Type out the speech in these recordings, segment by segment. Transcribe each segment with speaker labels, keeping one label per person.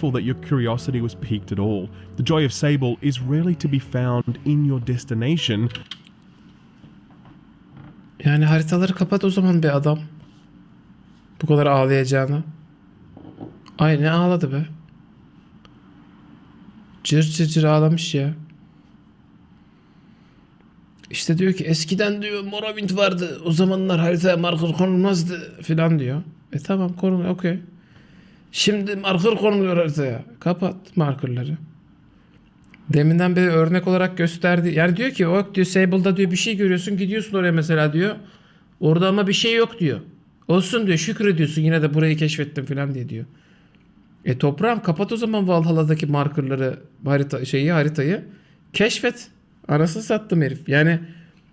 Speaker 1: that your curiosity was piqued at all. The joy of Sable is rarely to be found in your destination,
Speaker 2: Yani haritaları kapat o zaman bir adam. Bu kadar ağlayacağına. Ay ne ağladı be. Cır cır cır ağlamış ya. İşte diyor ki eskiden diyor Morrowind vardı. O zamanlar haritaya marker konulmazdı filan diyor. E tamam konuluyor okey. Şimdi marker konuluyor haritaya. Kapat markerları. Deminden beri örnek olarak gösterdi. Yani diyor ki o diyor Sable'da diyor bir şey görüyorsun gidiyorsun oraya mesela diyor. Orada ama bir şey yok diyor. Olsun diyor şükrediyorsun yine de burayı keşfettim falan diye diyor. E toprağım kapat o zaman Valhalla'daki markerları harita şeyi haritayı keşfet. Anasını sattım herif. Yani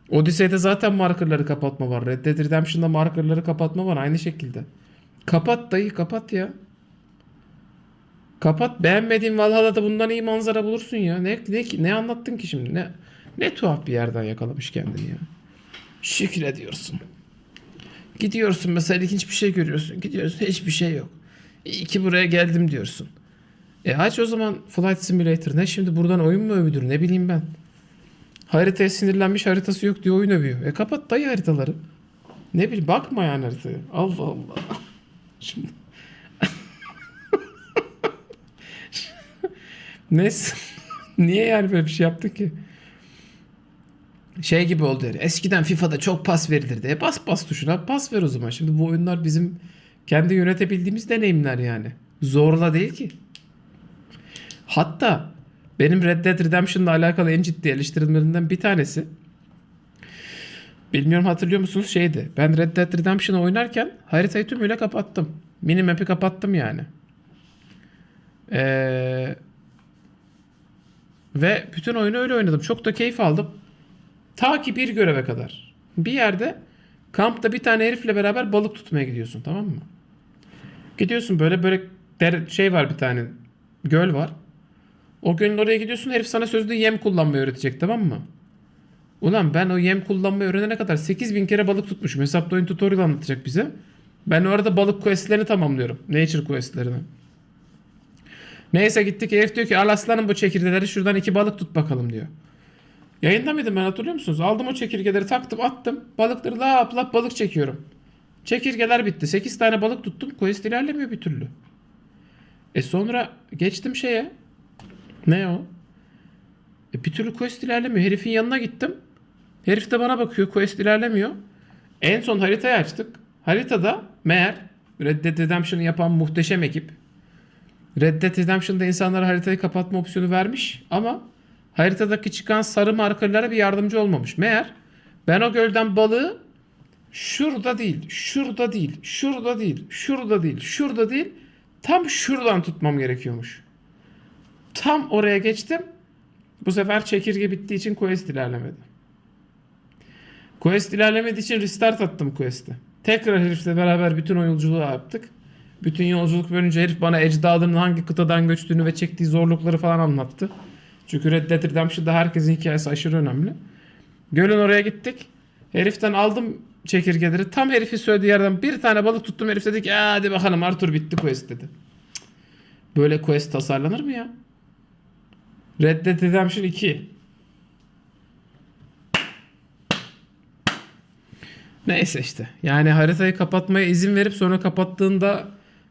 Speaker 2: Odyssey'de zaten markerları kapatma var. Red Dead Redemption'da markerları kapatma var aynı şekilde. Kapat dayı kapat ya. Kapat. Beğenmediğin Valhalla'da bundan iyi manzara bulursun ya. Ne ne ne anlattın ki şimdi? Ne ne tuhaf bir yerden yakalamış kendini ya. Şükrediyorsun. Gidiyorsun mesela ilginç bir şey görüyorsun. Gidiyorsun hiçbir şey yok. İyi ki buraya geldim diyorsun. E aç o zaman Flight Simulator. Ne şimdi buradan oyun mu övüdür ne bileyim ben. Haritaya sinirlenmiş haritası yok diye oyun övüyor. E kapat dayı haritaları. Ne bileyim bakma yani haritaya. Allah Allah. Şimdi Neyse. Niye yani böyle bir şey yaptı ki? Şey gibi oldu yani. Eskiden FIFA'da çok pas verilirdi. E bas bas tuşuna pas ver o zaman. Şimdi bu oyunlar bizim kendi yönetebildiğimiz deneyimler yani. Zorla değil ki. Hatta benim Red Dead Redemption'la alakalı en ciddi eleştirimlerimden bir tanesi Bilmiyorum hatırlıyor musunuz şeydi. Ben Red Dead Redemption'ı oynarken haritayı tümüyle kapattım. Minimap'i kapattım yani. Eee ve bütün oyunu öyle oynadım. Çok da keyif aldım. Ta ki bir göreve kadar. Bir yerde kampta bir tane herifle beraber balık tutmaya gidiyorsun tamam mı? Gidiyorsun böyle böyle dere- şey var bir tane göl var. O gölün oraya gidiyorsun herif sana sözde yem kullanmayı öğretecek tamam mı? Ulan ben o yem kullanmayı öğrenene kadar 8000 kere balık tutmuşum. Hesapta oyun tutorial anlatacak bize. Ben orada balık questlerini tamamlıyorum. Nature questlerini. Neyse gittik herif diyor ki al aslanım bu çekirdeleri şuradan iki balık tut bakalım diyor. Yayında mıydım ben hatırlıyor musunuz? Aldım o çekirgeleri taktım attım. Balıkları lap lap balık çekiyorum. Çekirgeler bitti. 8 tane balık tuttum. Quest ilerlemiyor bir türlü. E sonra geçtim şeye. Ne o? E bir türlü quest ilerlemiyor. Herifin yanına gittim. Herif de bana bakıyor. Quest ilerlemiyor. En son haritayı açtık. Haritada meğer Red Dead Redemption'ı yapan muhteşem ekip Red Dead Redemption'da insanlara haritayı kapatma opsiyonu vermiş ama haritadaki çıkan sarı markerlara bir yardımcı olmamış. Meğer ben o gölden balığı şurada değil, şurada değil, şurada değil, şurada değil, şurada değil, tam şuradan tutmam gerekiyormuş. Tam oraya geçtim. Bu sefer çekirge bittiği için quest ilerlemedi. Quest ilerlemediği için restart attım quest'i. Tekrar herifle beraber bütün o yolculuğu yaptık. Bütün yolculuk boyunca herif bana ecdadının hangi kıtadan göçtüğünü ve çektiği zorlukları falan anlattı. Çünkü Red Dead Redemption'da herkesin hikayesi aşırı önemli. Gölün oraya gittik. Heriften aldım çekirgeleri. Tam herifin söylediği yerden bir tane balık tuttum. Herif dedi ki "Aa, hadi bakalım Arthur bitti quest dedi. Böyle quest tasarlanır mı ya? Red Dead Redemption 2. Neyse işte. Yani haritayı kapatmaya izin verip sonra kapattığında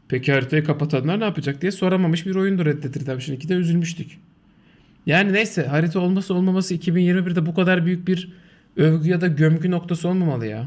Speaker 2: peki haritayı kapatanlar ne yapacak diye soramamış bir oyundur Red Dead Redemption 2'de üzülmüştük. Yani neyse harita olması olmaması 2021'de bu kadar büyük bir övgü ya da gömgü noktası olmamalı ya.